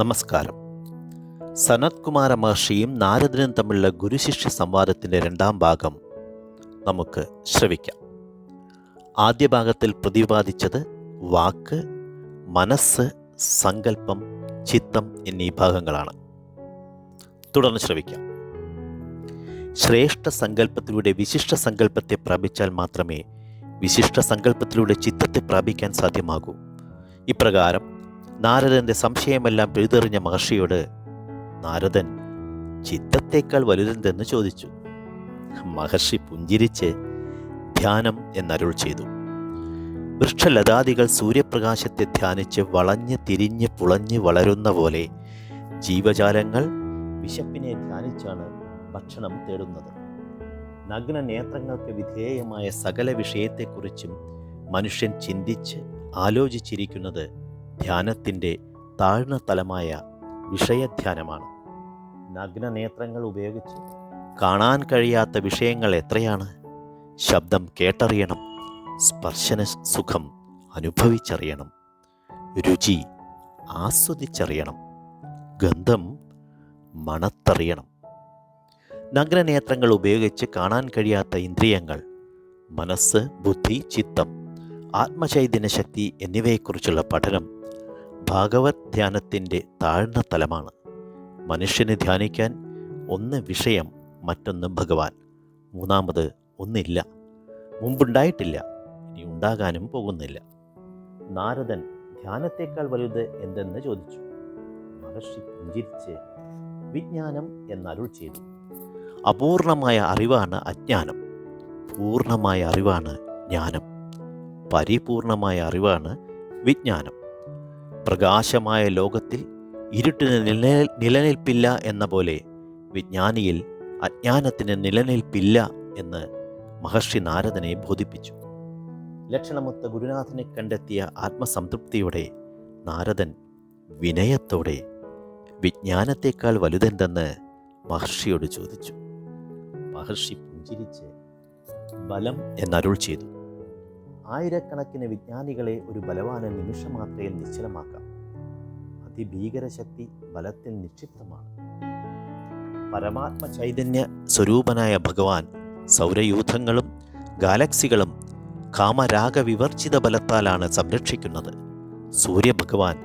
നമസ്കാരം. സനത് കുമാര മഹർഷിയും നാരദനും തമ്മിലുള്ള ഗുരുശിഷ്യ സംവാദത്തിന്റെ രണ്ടാം ഭാഗം നമുക്ക് ശ്രവിക്കാം. ആദ്യ ഭാഗത്തിൽ പ്രതിപാദിച്ചത് വാക്ക് മനസ്സ് സങ്കല്പം ചിത്തം എന്നീ ഭാഗങ്ങളാണ്. തുടർന്ന് ശ്രവിക്കാം. ശ്രേഷ്ഠ സങ്കല്പത്തിലൂടെ വിശിഷ്ട സങ്കല്പത്തെ പ്രാപിച്ചാൽ മാത്രമേ വിശിഷ്ട സങ്കല്പത്തിലൂടെ ചിത്തത്തെ പ്രാപിക്കാൻ സാധ്യമാകൂ. ഇപ്രകാരം നാരദന്റെ സംശയമെല്ലാം പിഴുതെറിഞ്ഞ മഹർഷിയോട് നാരദൻ ചിത്തത്തേക്കാൾ വലുതെന്തെന്ന് ചോദിച്ചു. മഹർഷി പുഞ്ചിരിച്ച് ധ്യാനം എന്നരുൾ ചെയ്തു. വൃക്ഷലതാദികൾ സൂര്യപ്രകാശത്തെ ധ്യാനിച്ച് വളഞ്ഞ് തിരിഞ്ഞ് പുളഞ്ഞ് വളരുന്ന പോലെ ജീവജാലങ്ങൾ വിശപ്പിനെ ധ്യാനിച്ചാണ് ഭക്ഷണം തേടുന്നത്. നഗ്ന നേത്രങ്ങൾക്ക് വിധേയമായ സകല വിഷയത്തെക്കുറിച്ചും മനുഷ്യൻ ചിന്തിച്ച് ആലോചിച്ചിരിക്കുന്നത് ധ്യാനത്തിന്റെ താഴ്ന്ന തലമായ വിഷയധ്യാനമാണ്. നഗ്ന നേത്രങ്ങൾ ഉപയോഗിച്ച് കാണാൻ കഴിയാത്ത വിഷയങ്ങൾ എത്രയാണ്? ശബ്ദം കേട്ടറിയണം സ്പർശന സുഖം അനുഭവിച്ചറിയണം രുചി ആസ്വദിച്ചറിയണം ഗന്ധം മണത്തറിയണം. നഗ്നനേത്രങ്ങൾ ഉപയോഗിച്ച് കാണാൻ കഴിയാത്ത ഇന്ദ്രിയങ്ങൾ മനസ്സ് ബുദ്ധി ചിത്തം ആത്മചൈതന്യ ശക്തി എന്നിവയെക്കുറിച്ചുള്ള പഠനം ഭാഗവത് ധ്യാനത്തിന്റെ താഴ്ന്ന തലമാണ്. മനുഷ്യന് ധ്യാനിക്കാൻ ഒന്ന് വിഷയം മറ്റൊന്ന് ഭഗവാൻ. മൂന്നാമത് ഒന്നില്ല. മുമ്പുണ്ടായിട്ടില്ല. ഇനി ഉണ്ടാകാനും പോകുന്നില്ല. നാരദൻ ധ്യാനത്തേക്കാൾ വലുത് എന്തെന്ന് ചോദിച്ചു. മഹർഷി പുഞ്ചിരിച്ച് വിജ്ഞാനം എന്നരുൾ ചെയ്തു. അപൂർണമായ അറിവാണ് അജ്ഞാനം. പൂർണമായ അറിവാണ് ജ്ഞാനം. പരിപൂർണമായ അറിവാണ് വിജ്ഞാനം. പ്രകാശമായ ലോകത്തിൽ ഇരുട്ടിന് നില നിലനിൽപ്പില്ല എന്ന പോലെ വിജ്ഞാനിയിൽ അജ്ഞാനത്തിന് നിലനിൽപ്പില്ല എന്ന് മഹർഷി നാരദനെ ബോധിപ്പിച്ചു. ലക്ഷണമൊത്ത ഗുരുനാഥനെ കണ്ടെത്തിയ ആത്മസംതൃപ്തിയോടെ നാരദൻ വിനയത്തോടെ വിജ്ഞാനത്തേക്കാൾ വലുതെന്തെന്ന് മഹർഷിയോട് ചോദിച്ചു. മഹർഷി പുഞ്ചിരിച്ച് ബലം എന്നരുൾ ചെയ്തു. ആയിരക്കണക്കിന് വിജ്ഞാനികളെ ഒരു ബലവാന നിമിഷമാത്രയിൽ നിശ്ചലമാക്കാം. അതിഭീകരശക്തി ബലത്തിൽ നിക്ഷിപ്തമാണ്. പരമാത്മ ചൈതന്യ സ്വരൂപനായ ഭഗവാൻ സൗരയൂഥങ്ങളും ഗാലക്സികളും കാമരാഗ വിവർജിത ബലത്താലാണ് സംരക്ഷിക്കുന്നത്. സൂര്യഭഗവാൻ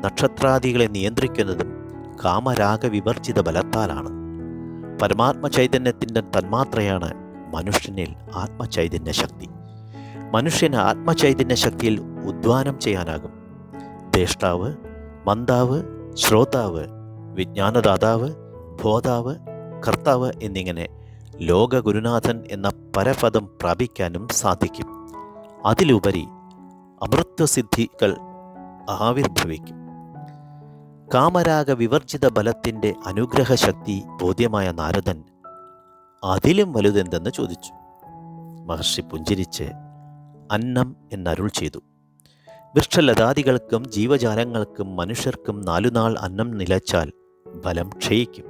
നക്ഷത്രാദികളെ നിയന്ത്രിക്കുന്നതും കാമരാഗ വിവർജിത ബലത്താലാണ്. പരമാത്മ ചൈതന്യത്തിന്റെ തന്മാത്രയാണ് മനുഷ്യനിൽ ആത്മചൈതന്യ ശക്തി മനുഷ്യന് ആത്മചൈതന്യ ശക്തിയിൽ ഉദ്വാനം ചെയ്യാനാകും. ദേഷ്ടാവ് മന്ദാവ് ശ്രോതാവ് വിജ്ഞാനദാതാവ് ബോധാവ് കർത്താവ് എന്നിങ്ങനെ ലോകഗുരുനാഥൻ എന്ന പരപദം പ്രാപിക്കാനും സാധിക്കും. അതിലുപരി അമൃത്വസിദ്ധികൾ ആവിർഭവിക്കും. കാമരാഗ വിവർജിത ബലത്തിന്റെ അനുഗ്രഹശക്തി ബോധ്യമായ നാരദൻ അതിലും വലുതെന്തെന്ന് ചോദിച്ചു. മഹർഷി പുഞ്ചിരിച്ച് അന്നം എന്നരുൾ ചെയ്തു. വൃക്ഷലതാദികൾക്കും ജീവജാലങ്ങൾക്കും മനുഷ്യർക്കും നാലുനാൾ അന്നം നിലച്ചാൽ ഫലം ക്ഷയിക്കും.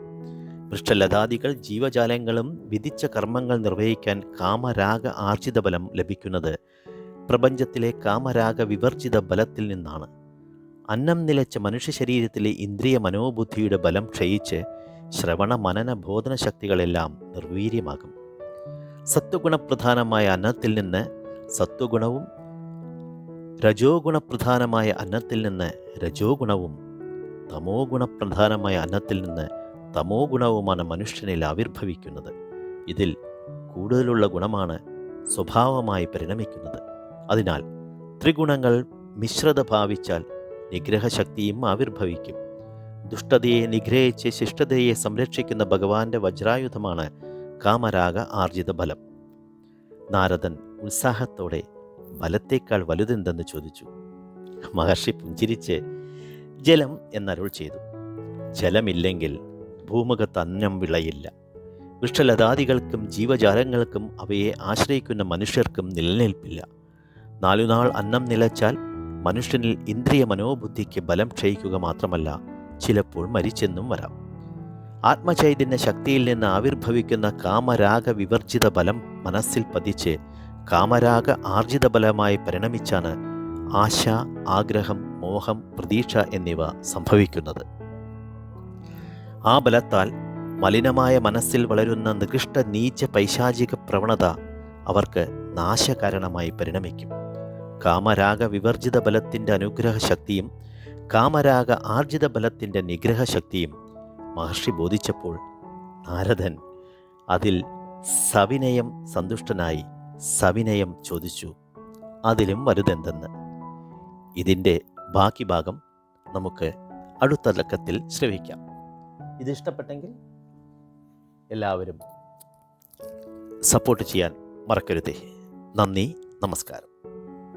വൃക്ഷലതാദികൾ ജീവജാലങ്ങളും വിധിച്ച കർമ്മങ്ങൾ നിർവഹിക്കാൻ കാമരാഗ ആർജിത ബലം ലഭിക്കുന്നത് പ്രപഞ്ചത്തിലെ കാമരാഗ വിവർജിത ബലത്തിൽ നിന്നാണ്. അന്നം നിലച്ച മനുഷ്യ ശരീരത്തിലെ ഇന്ദ്രിയ മനോബുദ്ധിയുടെ ബലം ക്ഷയിച്ച് ശ്രവണ മനന ബോധന ശക്തികളെല്ലാം നിർവീര്യമാകും. സത്വഗുണപ്രധാനമായ അന്നത്തിൽ നിന്ന് സത്വഗുണവും രജോ ഗുണപ്രധാനമായ അന്നത്തിൽ നിന്ന് രജോ ഗുണവും തമോ ഗുണപ്രധാനമായ അന്നത്തിൽ നിന്ന് തമോ ഗുണവുമാണ് മനുഷ്യനിൽ ആവിർഭവിക്കുന്നത്. ഇതിൽ കൂടുതലുള്ള ഗുണമാണ് സ്വഭാവമായി പരിണമിക്കുന്നത്. അതിനാൽ ത്രിഗുണങ്ങൾ മിശ്രത ഭാവിച്ചാൽ നിഗ്രഹശക്തിയും ആവിർഭവിക്കും. ദുഷ്ടതയെ നിഗ്രഹിച്ച് ശിഷ്ടതയെ സംരക്ഷിക്കുന്ന ഭഗവാന്റെ വജ്രായുധമാണ് കാമരാഗ ആർജിത ബലം. നാരദൻ ഉത്സാഹത്തോടെ ബലത്തേക്കാൾ വലുതെന്തെന്ന് ചോദിച്ചു. മഹർഷി പുഞ്ചിരിച്ച് ജലം എന്നരുൾ ചെയ്തു. ജലമില്ലെങ്കിൽ ഭൂമുഖത്ത് അന്നം വിളയില്ല. വൃക്ഷലതാദികൾക്കും ജീവജാലങ്ങൾക്കും അവയെ ആശ്രയിക്കുന്ന മനുഷ്യർക്കും നിലനിൽപ്പില്ല. നാലുനാൾ അന്നം നിലച്ചാൽ മനുഷ്യനിൽ ഇന്ദ്രിയ മനോബുദ്ധിക്ക് ബലം ക്ഷയിക്കുക മാത്രമല്ല ചിലപ്പോൾ മരിച്ചെന്നും വരാം. ആത്മചൈതന്യ ശക്തിയിൽ നിന്ന് ആവിർഭവിക്കുന്ന കാമരാഗ വിവർജിത ബലം മനസ്സിൽ പതിച്ച് കാമരാഗ ആർജിത ബലമായി പരിണമിച്ചാണ് ആശ ആഗ്രഹം മോഹം പ്രതീക്ഷ എന്നിവ സംഭവിക്കുന്നത്. ആ ബലത്താൽ മലിനമായ മനസ്സിൽ വളരുന്ന നികൃഷ്ട നീച്ച പൈശാചിക പ്രവണത അവർക്ക് നാശകാരണമായി പരിണമിക്കും. കാമരാഗ വിവർജിത ബലത്തിന്റെ അനുഗ്രഹ ശക്തിയും കാമരാഗ ആർജിത ബലത്തിന്റെ നിഗ്രഹ ശക്തിയും മഹർഷി ബോധിച്ചപ്പോൾ നാരദൻ അതിൽ സവിനയം സന്തുഷ്ടനായി സവിനയം ചോദിച്ചു. അതിലും വലുതെന്തെന്ന്. ഇതിന്റെ ബാക്കി ഭാഗം നമുക്ക് അടുത്ത ലക്കത്തിൽ ശ്രവിക്കാം. ഇത് ഇഷ്ടപ്പെട്ടെങ്കിൽ എല്ലാവരും സപ്പോർട്ട് ചെയ്യാൻ മറക്കരുതേ. നന്ദി നമസ്കാരം.